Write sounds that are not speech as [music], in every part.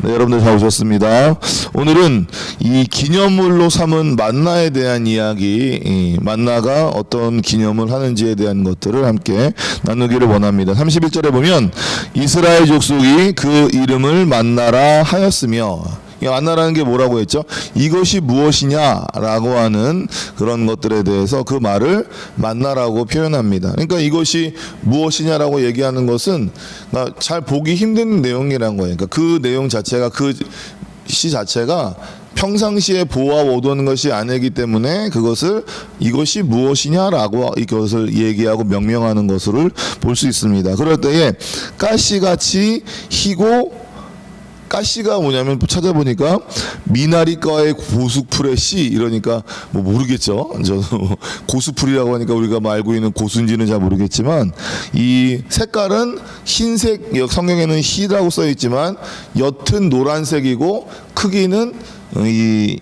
네, 여러분들 잘 오셨습니다. 오늘은 이 기념물로 삼은 만나에 대한 이야기, 이 만나가 어떤 기념을 하는지에 대한 것들을 함께 나누기를 원합니다. 31절에 보면 이스라엘 족속이 그 이름을 만나라 하였으며 이 만나라는 게 뭐라고 했죠? 이것이 무엇이냐라고 하는 그런 것들에 대해서 그 말을 만나라고 표현합니다. 그러니까 이것이 무엇이냐라고 얘기하는 것은 그러니까 잘 보기 힘든 내용이란 거예요. 그러니까 그 내용 자체가 그 시 자체가 평상시에 보아 오던 것이 아니기 때문에 그것을 이것이 무엇이냐라고 이것을 얘기하고 명명하는 것을 볼 수 있습니다. 그럴 때에 가시같이 희고 가시가 뭐냐면 찾아보니까 미나리과의 고수풀의 씨 이러니까 뭐 모르겠죠. 저도 [laughs] 고수풀이라고 하니까 우리가 뭐 알고 있는 고수인지는 잘 모르겠지만 이 색깔은 흰색 여- 성경에는 희라고 써 있지만 옅은 노란색이고 크기는 이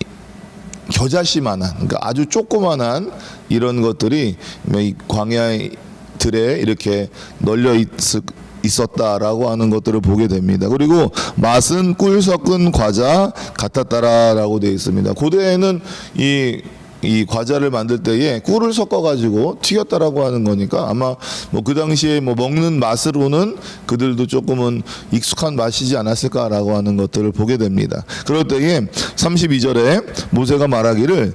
겨자씨만한 그러니까 아주 조그만한 이런 것들이 이 광야들에 이렇게 널려 있을 있었다라고 하는 것들을 보게 됩니다. 그리고 맛은 꿀 섞은 과자 같았다라고 되어 있습니다. 고대에는 이 이 과자를 만들 때에 꿀을 섞어 가지고 튀겼다라고 하는 거니까 아마 뭐 그 당시에 뭐 먹는 맛으로는 그들도 조금은 익숙한 맛이지 않았을까라고 하는 것들을 보게 됩니다. 그럴 때에 32절에 모세가 말하기를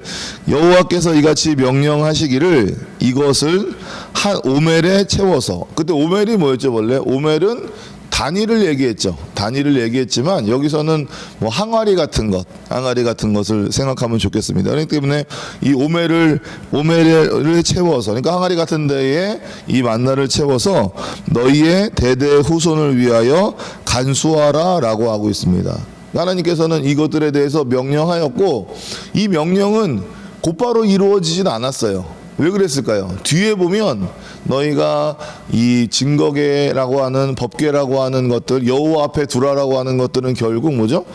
여호와께서 이같이 명령하시기를 이것을 한 오멜에 채워서 그때 오멜이 뭐였죠 원래 오멜은 단위를 얘기했죠. 단위를 얘기했지만 여기서는 뭐 항아리 같은 것, 항아리 같은 것을 생각하면 좋겠습니다. 그렇기 때문에 이 오멜을 오멜을 채워서, 그러니까 항아리 같은 데에 이 만나를 채워서 너희의 대대 후손을 위하여 간수하라라고 하고 있습니다. 하나님께서는 이것들에 대해서 명령하였고 이 명령은 곧바로 이루어지진 않았어요. 왜 그랬을까요? 뒤에 보면 너희가 이 증거계라고 하는 법계라고 하는 것들 여호와 앞에 두라라고 하는 것들은 결국 뭐죠?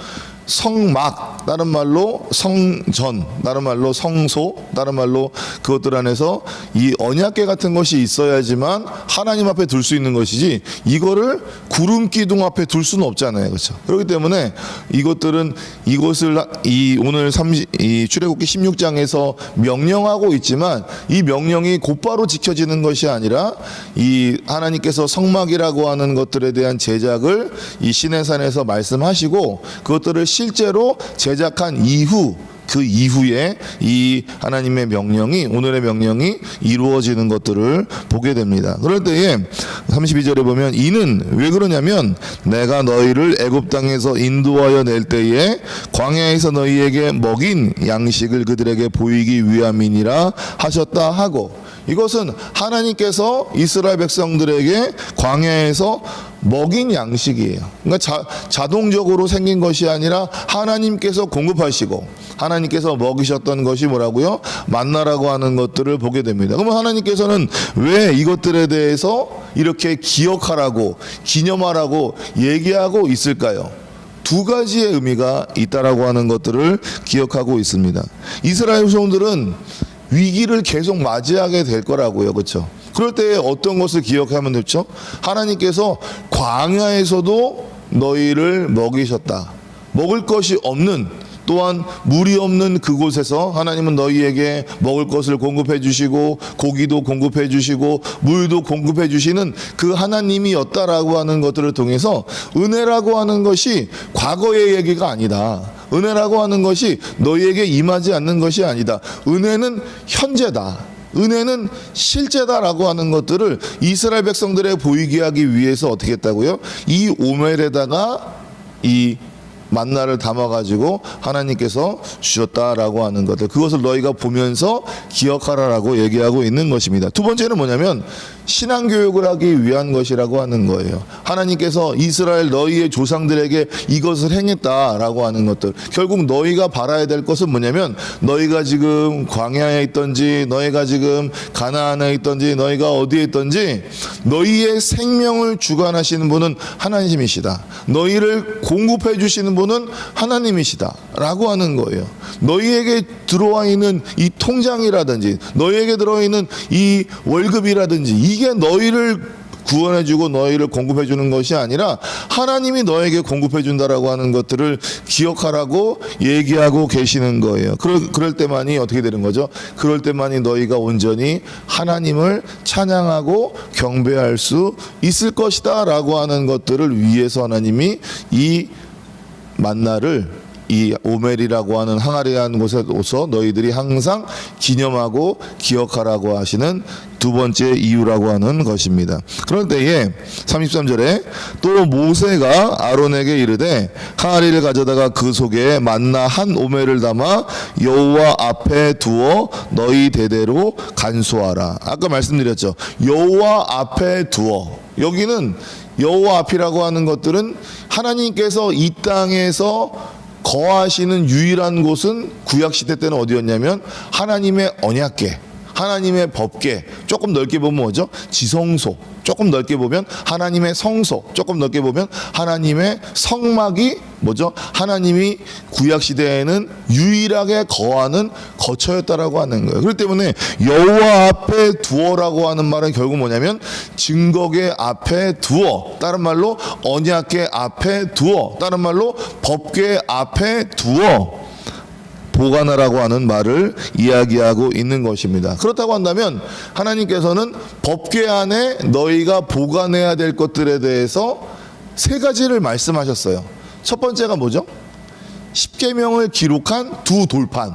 성막 다른 말로 성전 다른 말로 성소 다른 말로 그것들 안에서 이 언약계 같은 것이 있어야지만 하나님 앞에 둘 수 있는 것이지 이거를 구름 기둥 앞에 둘 수는 없잖아요. 그렇죠? 그렇기 때문에 이것들은 이것을 이 오늘 30, 이 출애굽기 16장에서 명령하고 있지만 이 명령이 곧바로 지켜지는 것이 아니라 이 하나님께서 성막이라고 하는 것들에 대한 제작을 이 시내산에서 말씀하시고 그것들을 실제로 제작한 이후 그 이후에 이 하나님의 명령이 오늘의 명령이 이루어지는 것들을 보게 됩니다. 그럴 때에 32절에 보면 이는 왜 그러냐면 내가 너희를 애굽 땅에서 인도하여 낼 때에 광야에서 너희에게 먹인 양식을 그들에게 보이기 위함이니라 하셨다 하고 이것은 하나님께서 이스라엘 백성들에게 광야에서 먹인 양식이에요. 그러니까 자, 자동적으로 생긴 것이 아니라 하나님께서 공급하시고 하나님께서 먹이셨던 것이 뭐라고요? 만나라고 하는 것들을 보게 됩니다. 그러면 하나님께서는 왜 이것들에 대해서 이렇게 기억하라고 기념하라고 얘기하고 있을까요? 두 가지의 의미가 있다라고 하는 것들을 기억하고 있습니다. 이스라엘 후손들은 위기를 계속 맞이하게 될 거라고요. 그렇죠? 그럴 때 어떤 것을 기억하면 좋죠? 하나님께서 광야에서도 너희를 먹이셨다. 먹을 것이 없는 또한 물이 없는 그곳에서 하나님은 너희에게 먹을 것을 공급해 주시고 고기도 공급해 주시고 물도 공급해 주시는 그 하나님이었다라고 하는 것들을 통해서 은혜라고 하는 것이 과거의 얘기가 아니다. 은혜라고 하는 것이 너희에게 임하지 않는 것이 아니다. 은혜는 현재다. 은혜는 실제다라고 하는 것들을 이스라엘 백성들에 보이게 하기 위해서 어떻게 했다고요? 이 오멜에다가 이 만나를 담아가지고 하나님께서 주셨다라고 하는 것들 그것을 너희가 보면서 기억하라라고 얘기하고 있는 것입니다. 두 번째는 뭐냐면 신앙 교육을 하기 위한 것이라고 하는 거예요. 하나님께서 이스라엘 너희의 조상들에게 이것을 행했다라고 하는 것들 결국 너희가 바라야 될 것은 뭐냐면 너희가 지금 광야에 있던지 너희가 지금 가나안에 있던지 너희가 어디에 있던지 너희의 생명을 주관하시는 분은 하나님이시다. 너희를 공급해 주시는 분은 하나님이시다라고 하는 거예요. 너희에게 들어와 있는 이 통장이라든지 너희에게 들어와 있는 이 월급이라든지 이게 너희를 구원해주고 너희를 공급해주는 것이 아니라 하나님이 너에게 공급해준다라고 하는 것들을 기억하라고 얘기하고 계시는 거예요. 그럴, 그럴 때만이 어떻게 되는 거죠? 그럴 때만이 너희가 온전히 하나님을 찬양하고 경배할 수 있을 것이다 라고 하는 것들을 위해서 하나님이 이 만나를 이 오멜이라고 하는 항아리한 곳에 오서 너희들이 항상 기념하고 기억하라고 하시는 두 번째 이유라고 하는 것입니다. 그럴 때에 33절에 또 모세가 아론에게 이르되 항아리를 가져다가 그 속에 만나 한 오멜을 담아 여호와 앞에 두어 너희 대대로 간수하라. 아까 말씀드렸죠. 여호와 앞에 두어. 여기는 여호와 앞이라고 하는 것들은 하나님께서 이 땅에서 거하시는 유일한 곳은 구약 시대 때는 어디였냐면 하나님의 언약궤, 하나님의 법궤, 조금 넓게 보면 뭐죠? 지성소, 조금 넓게 보면 하나님의 성소, 조금 넓게 보면 하나님의 성막이 뭐죠? 하나님이 구약 시대에는 유일하게 거하는 거처였다라고 하는 거예요. 그렇기 때문에 여호와 앞에 두어라고 하는 말은 결국 뭐냐면 증거계 앞에 두어, 다른 말로 언약계 앞에 두어, 다른 말로 법계 앞에 두어. 보관하라고 하는 말을 이야기하고 있는 것입니다. 그렇다고 한다면 하나님께서는 법궤 안에 너희가 보관해야 될 것들에 대해서 세 가지를 말씀하셨어요. 첫 번째가 뭐죠? 십계명을 기록한 두 돌판.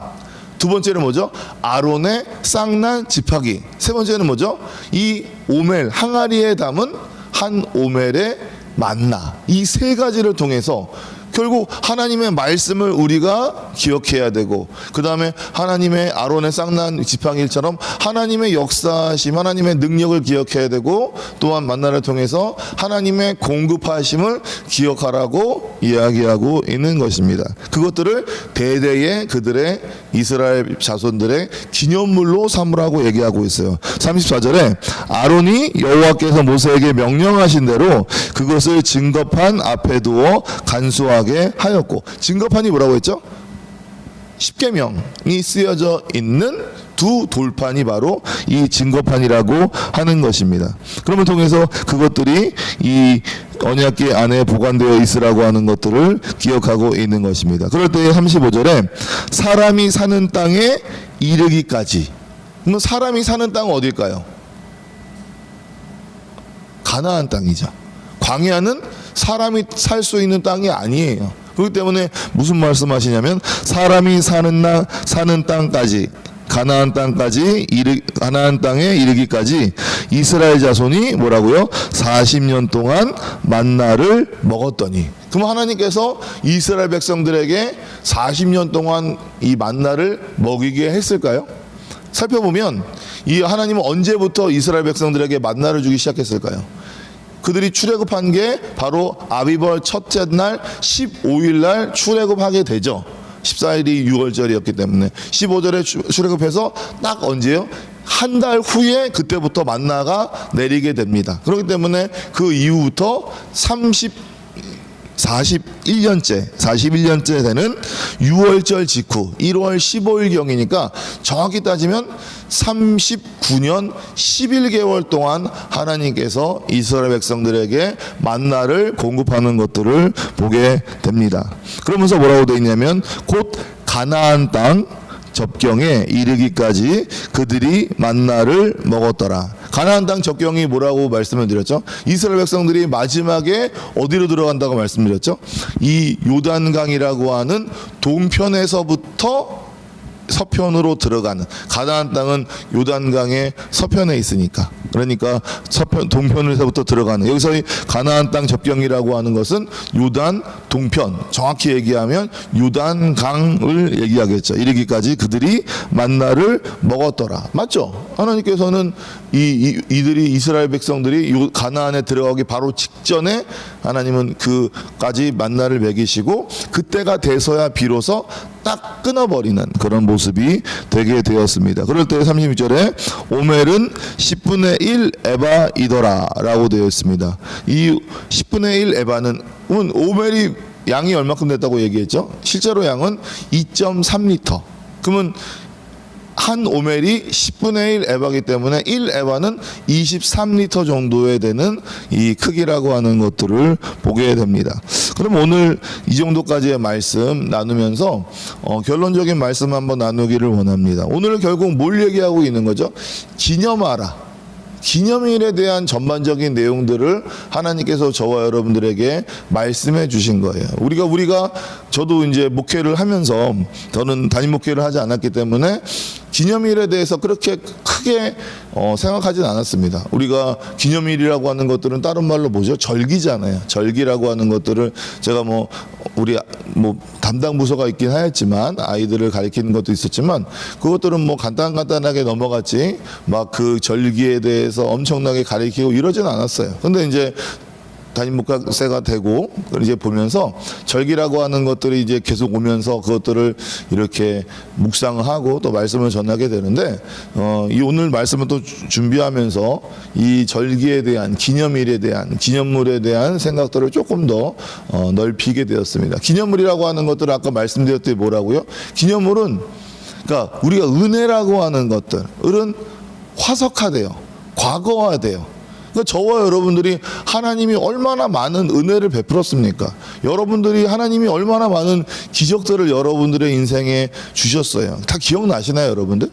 두 번째는 뭐죠? 아론의 쌍난 지팡이. 세 번째는 뭐죠? 이 오멜 항아리에 담은 한 오멜의 만나. 이 세 가지를 통해서 결국 하나님의 말씀을 우리가 기억해야 되고 그 다음에 하나님의 아론의 쌍난 지팡이처럼 하나님의 역사심 하나님의 능력을 기억해야 되고 또한 만나를 통해서 하나님의 공급하심을 기억하라고 이야기하고 있는 것입니다 그것들을 대대의 그들의 이스라엘 자손들의 기념물로 삼으라고 얘기하고 있어요 34절에 아론이 여호와께서 모세에게 명령하신 대로 그것을 증거판 앞에 두어 간수하게 하였고 증거판이 뭐라고 했죠? 십계명이 쓰여져 있는 두 돌판이 바로 이 증거판이라고 하는 것입니다. 그러면 통해서 그것들이 이 언약궤 안에 보관되어 있으라고 하는 것들을 기억하고 있는 것입니다. 그럴 때 35절에 사람이 사는 땅에 이르기까지. 그럼 사람이 사는 땅은 어딜까요? 가나안 땅이죠. 광야는 사람이 살 수 있는 땅이 아니에요. 그렇기 때문에 무슨 말씀하시냐면 사람이 사는 나 사는 땅까지 가나안 땅까지 이르 가나안 땅에 이르기까지 이스라엘 자손이 뭐라고요? 40년 동안 만나를 먹었더니 그럼 하나님께서 이스라엘 백성들에게 40년 동안 이 만나를 먹이게 했을까요? 살펴보면 이 하나님은 언제부터 이스라엘 백성들에게 만나를 주기 시작했을까요? 그들이 출애굽한 게 바로 아비벌 첫째 날 15일 날 출애굽하게 되죠. 14일이 6월절이었기 때문에 15절에 출애굽해서 딱 언제요? 한 달 후에 그때부터 만나가 내리게 됩니다. 그렇기 때문에 그 이후부터 30 41년째, 41년째 되는 6월절 직후 1월 15일경이니까 정확히 따지면 39년 11개월 동안 하나님께서 이스라엘 백성들에게 만나를 공급하는 것들을 보게 됩니다. 그러면서 뭐라고 되어 있냐면 곧 가나안 땅 접경에 이르기까지 그들이 만나를 먹었더라. 가나안 땅 접경이 뭐라고 말씀을 드렸죠? 이스라엘 백성들이 마지막에 어디로 들어간다고 말씀드렸죠? 이 요단강이라고 하는 동편에서부터 서편으로 들어가는 가나안 땅은 요단강의 서편에 있으니까. 그러니까 서편 동편에서부터 들어가는 여기서 이 가나안 땅 접경이라고 하는 것은 요단 동편 정확히 얘기하면 요단강을 얘기하겠죠. 이르기까지 그들이 만나를 먹었더라. 맞죠? 하나님께서는 이, 이 이들이 이스라엘 백성들이 요 가나안에 들어가기 바로 직전에 하나님은 그까지 만나를 먹이시고 그때가 돼서야 비로소 딱 끊어버리는 그런 모습이 되게 되었습니다. 그럴 때 36절에 오멜은 10분의 1 에바이더라 라고 되어 있습니다. 이 10분의 1 에바는 오멜이 양이 얼마큼 됐다고 얘기했죠? 실제로 양은 2.3리터. 그러면 한 오멜이 10분의 1 에바기 때문에 1 에바는 23리터 정도에 되는 이 크기라고 하는 것들을 보게 됩니다. 그럼 오늘 이 정도까지의 말씀 나누면서 어, 결론적인 말씀 한번 나누기를 원합니다. 오늘은 결국 뭘 얘기하고 있는 거죠? 기념하라. 기념일에 대한 전반적인 내용들을 하나님께서 저와 여러분들에게 말씀해 주신 거예요. 우리가 우리가 저도 이제 목회를 하면서 저는 단임 목회를 하지 않았기 때문에 기념일에 대해서 그렇게 크게 어, 생각하진 않았습니다. 우리가 기념일이라고 하는 것들은 다른 말로 뭐죠? 절기잖아요. 절기라고 하는 것들을 제가 뭐 우리 뭐 담당 부서가 있긴 하였지만 아이들을 가리키는 것도 있었지만 그것들은 뭐 간단 간단하게 넘어갔지 막 그 절기에 대해서 엄청나게 가리키고 이러진 않았어요. 근데 이제 담임 목사가 되고 이제 보면서 절기라고 하는 것들이 이제 계속 오면서 그것들을 이렇게 묵상하고 또 말씀을 전하게 되는데 어, 이 오늘 말씀을 또 주- 준비하면서 이 절기에 대한 기념일에 대한 기념물에 대한 생각들을 조금 더 어, 넓히게 되었습니다. 기념물이라고 하는 것들을 아까 말씀드렸더니 뭐라고요? 기념물은 그러니까 우리가 은혜라고 하는 것들은 화석화돼요. 과거화돼요. 그러니까 저와 여러분들이 하나님이 얼마나 많은 은혜를 베풀었습니까? 여러분들이 하나님이 얼마나 많은 기적들을 여러분들의 인생에 주셨어요. 다 기억나시나요, 여러분들?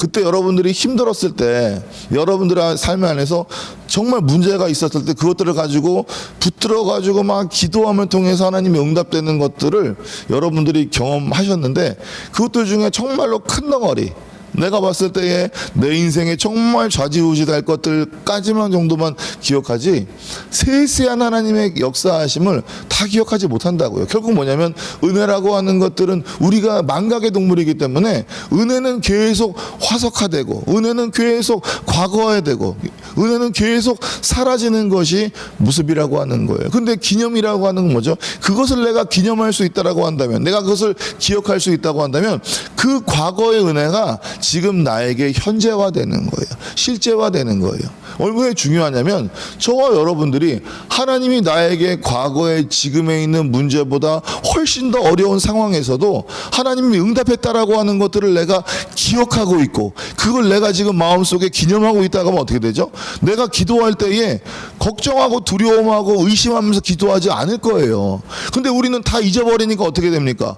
그때 여러분들이 힘들었을 때 여러분들의 삶 안에서 정말 문제가 있었을 때 그것들을 가지고 붙들어 가지고 막 기도함을 통해서 하나님이 응답되는 것들을 여러분들이 경험하셨는데 그것들 중에 정말로 큰 덩어리 내가 봤을 때에 내 인생에 정말 좌지우지될 것들까지만 정도만 기억하지 세세한 하나님의 역사하심을 다 기억하지 못한다고요. 결국 뭐냐면 은혜라고 하는 것들은 우리가 망각의 동물이기 때문에 은혜는 계속 화석화되고 은혜는 계속 과거화되고 은혜는 계속 사라지는 것이 모습이라고 하는 거예요. 근데 기념이라고 하는 건 뭐죠? 그것을 내가 기념할 수 있다라고 한다면 내가 그것을 기억할 수 있다고 한다면 그 과거의 은혜가 지금 나에게 현재화되는 거예요. 실제화되는 거예요. 얼마나 중요하냐면 저와 여러분들이 하나님이 나에게 과거에 지금에 있는 문제보다 훨씬 더 어려운 상황에서도 하나님이 응답했다라고 하는 것들을 내가 기억하고 있고 그걸 내가 지금 마음속에 기념하고 있다고 하면 어떻게 되죠? 내가 기도할 때에 걱정하고 두려움하고 의심하면서 기도하지 않을 거예요. 근데 우리는 다 잊어버리니까 어떻게 됩니까?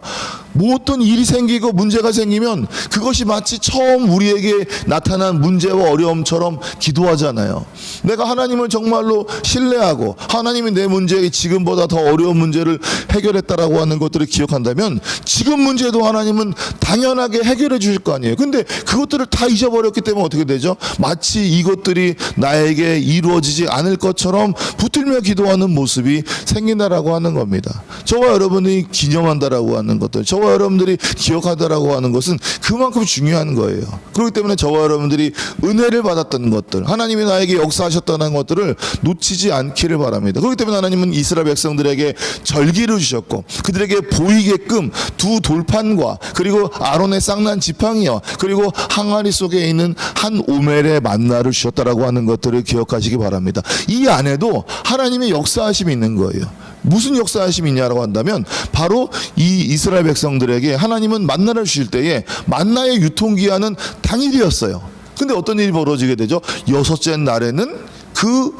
뭐 어떤 일이 생기고 문제가 생기면 그것이 마치 처음 우리에게 나타난 문제와 어려움처럼 기도하잖아요. 내가 하나님을 정말로 신뢰하고 하나님이 내 문제에 지금보다 더 어려운 문제를 해결했다라고 하는 것들을 기억한다면 지금 문제도 하나님은 당연하게 해결해 주실 거 아니에요. 근데 그것들을 다 잊어버렸기 때문에 어떻게 되죠? 마치 이것들이 나에게 이루어지지 않을 것처럼 붙들며 기도하는 모습이 생긴다라고 하는 겁니다. 저와 여러분이 기념한다라고 하는 것들, 저와 여러분들이 기억하다라고 하는 것은 그만큼 중요한 거예요. 그렇기 때문에 저와 여러분들이 은혜를 받았던 것들, 하나님이 나에게 역사하셨다는 것들을 놓치지 않기를 바랍니다. 그렇기 때문에 하나님은 이스라엘 백성들에게 절기를 주셨고 그들에게 보이게끔 두 돌판과 그리고 아론의 쌍난 지팡이와 그리고 항아리 속에 있는 한 오멜의 만나를 주셨다라고 하는 것들을 기억하시기 바랍니다. 이 안에도 하나님의 역사하심이 있는 거예요. 무슨 역사하심이 있냐라고 한다면 바로 이 이스라엘 백성들에게 하나님은 만나를 주실 때에 만나의 유통기한은 당일이었어요. 근데 어떤 일이 벌어지게 되죠? 여섯째 날에는 그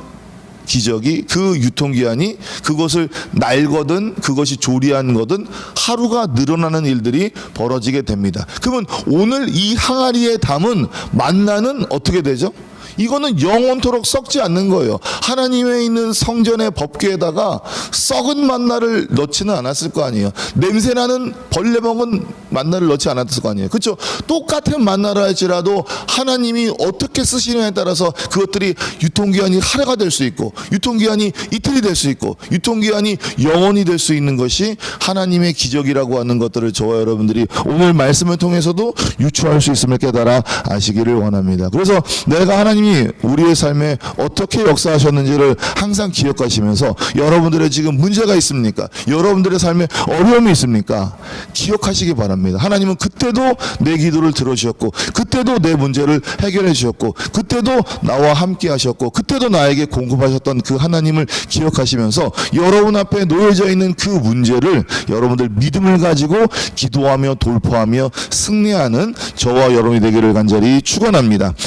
기적이 그 유통기한이 그것을 날거든 그것이 조리한 거든 하루가 늘어나는 일들이 벌어지게 됩니다. 그러면 오늘 이 항아리에 담은 만나는 어떻게 되죠? 이거는 영원토록 썩지 않는 거예요. 하나님의 있는 성전의 법궤에다가 썩은 만나를 넣지는 않았을 거 아니에요. 냄새나는 벌레 먹은 만나를 넣지 않았을 거 아니에요. 그렇죠? 똑같은 만나라 할지라도 하나님이 어떻게 쓰시느냐에 따라서 그것들이 유통기한이 하루가 될 수 있고 유통기한이 이틀이 될 수 있고 유통기한이 영원히 될 수 있는 것이 하나님의 기적이라고 하는 것들을 저와 여러분들이 오늘 말씀을 통해서도 유추할 수 있음을 깨달아 아시기를 원합니다. 그래서 내가 하나님 이 우리의 삶에 어떻게 역사하셨는지를 항상 기억하시면서 여러분들의 지금 문제가 있습니까? 여러분들의 삶에 어려움이 있습니까? 기억하시기 바랍니다. 하나님은 그때도 내 기도를 들어주셨고 그때도 내 문제를 해결해 주셨고 그때도 나와 함께 하셨고 그때도 나에게 공급하셨던 그 하나님을 기억하시면서 여러분 앞에 놓여져 있는 그 문제를 여러분들 믿음을 가지고 기도하며 돌파하며 승리하는 저와 여러분이 되기를 간절히 축원합니다.